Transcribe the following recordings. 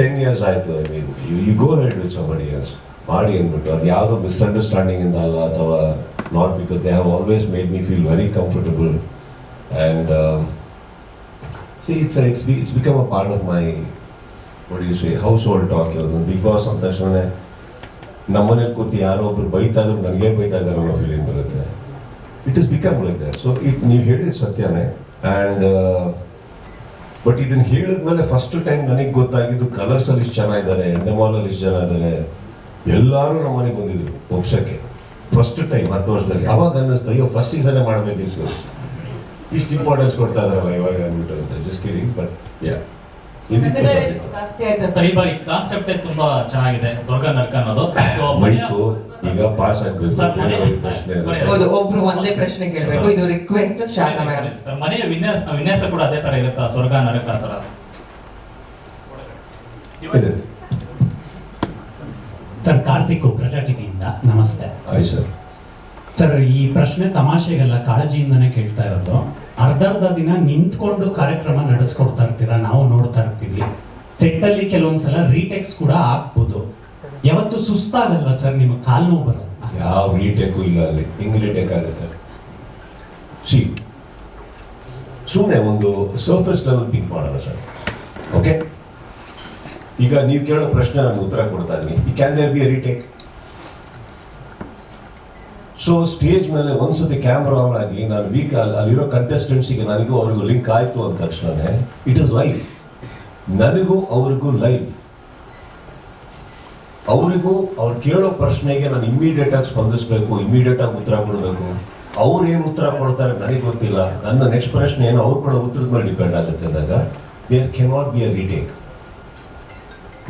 Ten years ಆಯಿತು I mean you you go ahead with somebody else ಮಾಡಿ ಅಂದ್ಬಿಟ್ಟು ಅದು ಯಾವುದೋ ಮಿಸ್ಅಂಡರ್ಸ್ಟ್ಯಾಂಡಿಂಗ್ ಇಂದ ಅಲ್ಲ ಅಥವಾ not because they have always made me feel very comfortable and it's it's B it's become a part of my what you say household talk ಒಂದು Bigg boss ಅಂದ ತಕ್ಷಣ ನಮ್ಮನೇಲಿ ಕೂತು ಯಾರೋ ಒಬ್ರು ಬೈತಾ ಇದ್ರು, ನನಗೆ ಬೈತಾ ಇದ್ದಾರೆ ಅನ್ನೋ ಫೀಲಿಂಗ್ ಬರುತ್ತೆ. It is become like that so it ನೀವು ಹೇಳಿದ ಸತ್ಯನೇ. ಆ್ಯಂಡ್ ಬಟ್ ಇದನ್ನ ಹೇಳಿದ್ಮೇಲೆ ಫಸ್ಟ್ ಟೈಮ್ ನನಗೆ ಗೊತ್ತಾಗಿದ್ದು ಕಲರ್ಸ್ ಅಲ್ಲಿ ಇಷ್ಟು ಜನ ಇದ್ದಾರೆ ಎಂಡಮಾಲ್ ಅಲ್ಲಿ ಇಷ್ಟು ಜನ ಇದ್ದಾರೆ ಎಲ್ಲರೂ ನಮ್ಮ ಮನೆಗೆ ಬಂದಿದ್ರು ಒಪ್ಸಕ್ಕೆ ಫಸ್ಟ್ ಟೈಮ್ ಹತ್ತು ವರ್ಷದಲ್ಲಿ. ಅವಾಗ ಅನ್ನಿಸ್ತು ಅಯ್ಯೋ ಫಸ್ಟ್ ಸೀಸನ್ ಮಾಡಬೇಕಿತ್ತು. ಇಷ್ಟು ಇಂಪಾರ್ಟೆನ್ಸ್ ಕೊಡ್ತಾ ಇದಾರಲ್ಲ ಇವಾಗ ಅಂದ್ಬಿಟ್ಟು ಅಂತ. ಜಸ್ಟ್ ಕಿರಿಂಗ್ ಬಟ್ ಯಾ ಈ ಬಾರಿ ಕಾನ್ಸೆಪ್ಟ್ ತುಂಬಾ ಚೆನ್ನಾಗಿದೆ. ಸ್ವರ್ಗ ನರ್ಕ ಅನ್ನೋದು. ಈಗ ಪಾಸ್ ಹೌದು ಒಬ್ರು ಒಂದೇ ಪ್ರಶ್ನೆ ಕೇಳಬೇಕು. ಇದು ರಿಕ್ವೆಸ್ಟ್ ಶಾರದಾ ಮೇಡಮ್ ಸರ್ ಮನೆಯ ವಿನ್ಯಾಸ ವಿನ್ಯಾಸ ಕೂಡ ಅದೇ ತರ ಇರುತ್ತಾ? ಸ್ವರ್ಗ ನರಕ ತರ. ಸರ್ ಕಾರ್ತಿಕ್ ಪ್ರಜಾ ಟಿವಿಯಿಂದ ನಮಸ್ತೆ. ಸರ್. ಸರ್ ಈ ಪ್ರಶ್ನೆ ತಮಾಷೆಗೆಲ್ಲ ಕಾಳಜಿಯಿಂದನೇ ಕೇಳ್ತಾ ಇರೋದು. ಅರ್ಧರ್ಧ ದಿನ ನಿಂತ್ಕೊಂಡು ಕಾರ್ಯಕ್ರಮ ನಡೆಸ್ಕೊಡ್ತಾ ಇರ್ತೀರಾ? ನಾವು ನೋಡ್ತಾ ಇರ್ತೀವಿ. ಸೆಟ್ಟಲ್ಲಿ ಕೆಲವೊಂದ್ಸಲ ರೀಟೆಕ್ಸ್ ಕೂಡ ಆಗ್ಬೋದು. ಯಾವತ್ತು ಸುಸ್ತಾಗಲ್ಲ ಸರ್ ನಿಮ್ಮ ಕಾಲು ನೋವು ಬರಲ್ಲ ಯಾವ ರೀಟೇಕು ಇಲ್ಲ ಅಲ್ಲಿ. ಹಿಂಗ್ ರೀಟೇಕ್ ಆಗುತ್ತೆ. ಸಿ ಸುಮ್ಮನೆ ಒಂದು ಸರ್ಫೇಸ್ ಲೆವೆಲ್ ಥಿಂಕ್ ಮಾಡೋಣ ಸರ್. ಓಕೆ ಈಗ ನೀವು ಕೇಳೋ ಪ್ರಶ್ನೆ ನಾನು ಉತ್ತರ ಕೊಡ್ತಾ ಇದ್ದೀನಿ. Can there be retake so stage ಮೇಲೆ ಒಂದ್ಸತಿ ಕ್ಯಾಮ್ರಾ ಆನ್ ಆಗಿ ನಾನು ವೀಕ್ ಅಲ್ಲಿರೋ ಕಂಟೆಸ್ಟೆಂಟ್ಸಿಗೆ ನನಗೂ ಅವ್ರಿಗೂ ಲಿಂಕ್ ಆಯಿತು ಅಂದ ತಕ್ಷಣ ಇಟ್ ಇಸ್ ಲೈಫ್ ನನಗೂ ಅವ್ರಿಗೂ ಲೈವ್ ಅವರಿಗೂ ಅವ್ರು ಕೇಳೋ ಪ್ರಶ್ನೆಗೆ ನಾನು ಇಮಿಡಿಯೇಟ್ ಆಗಿ ಸ್ಪಂದಿಸಬೇಕು ಇಮಿಡಿಯೇಟ್ ಆಗಿ ಉತ್ತರ ಕೊಡಬೇಕು. ಅವ್ರು ಏನು ಉತ್ತರ ಕೊಡ್ತಾರೆ ನನಗೆ ಗೊತ್ತಿಲ್ಲ. ನನ್ನ ನೆಕ್ಸ್ಟ್ ಪ್ರಶ್ನೆ ಏನು? ಅವ್ರು ಕೂಡ ಉತ್ತರದ ಮೇಲೆ ಡಿಪೆಂಡ್ ಆಗುತ್ತೆ ಅಂದಾಗ there cannot be a retake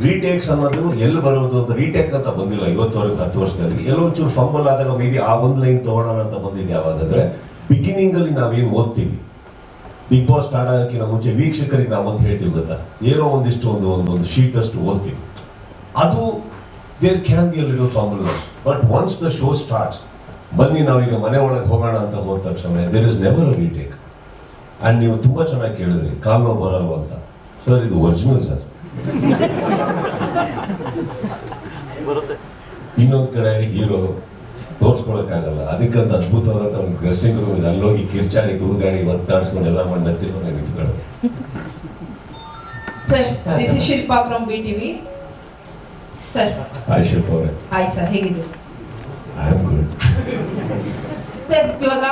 retakes ಅನ್ನೋದು ಎಲ್ಲಿ ಬರೋದು ಅಂತ ರೀಟೇಕ್ ಅಂತ ಬಂದಿಲ್ಲ ಇವತ್ತವರೆಗೆ, ಹತ್ತು ವರ್ಷದಲ್ಲಿ. ಎಲ್ಲೋ ಒಂಚೂರು ಫಂಬಲ್ ಆದಾಗ ಮೇ ಬಿ ಆ ಒಂದು ಲೈನ್ ತಗೊಳ್ಳೋಣ ಅಂತ ಬಂದಿದೆ ಯಾವಾಗಂದ್ರೆ ಬಿಗಿನಿಂಗ್ ಅಲ್ಲಿ ನಾವೇನು ಓದ್ತೀವಿ? ಬಿಗ್ ಬಾಸ್ ಸ್ಟಾರ್ಟ್ ಆಗೋಕ್ಕಿಂತ ಮುಂಚೆ ವೀಕ್ಷಕರಿಗೆ ನಾವು ಒಂದು ಹೇಳ್ತೀವಿ ಗೊತ್ತಾ? ಏನೋ ಒಂದಿಷ್ಟು ಒಂದು ಒಂದು ಒಂದು ಶೀಟ್ ಅಷ್ಟು ಓದ್ತೀವಿ. ಅದು there can be a little formulas but once the show starts ಬನ್ನಿ ನಾವೀಗ ಮನೆ ಒಳಗೆ ಹೋಗೋಣ ಅಂತ ಹೋದ ತಕ್ಷಣ there is never a retake and ನೀವು ತುಂಬ ಚೆನ್ನಾಗಿ ಕೇಳಿದ್ರಿ, ಕಾಲ್ ನೋವು ಬರಲ್ವ ಅಂತ. ಸರ್ ಇದು ಒರಿಜಿನಲ್ ಸರ್ ಇನ್ನೊಂದು ಕಡೆ ಹೀರೋ ತೋರ್ಸ್ಕೊಳಕ್ಕಾಗಲ್ಲ. ಅದಕ್ಕಂತ ಅದ್ಭುತವಾದಂಥ ಒಂದು ಡ್ರೆಸ್ಸಿಂಗ್ ರೂಮ್ ಇದೆ. ಅಲ್ಲೋಗಿ ಕಿರ್ಚಾಡಿ, ಕೂಗಾಡಿ ಒತ್ತಾಡ್ಸ್ಕೊಂಡು ಎಲ್ಲ ಮಾಡಿ ನತ್ತಿಕೊಂಡು ನಿಂತ್ಕೊಳ್ಳೋದು sir this is Shilpa from B sir. ಅವರೇ. ಹಾಯ್ ಸರ್ ಹೇಗಿದ್ದೀರಿ? ಐ ಆಮ್ ಗುಡ್ ಸರ್ ಇವಾಗ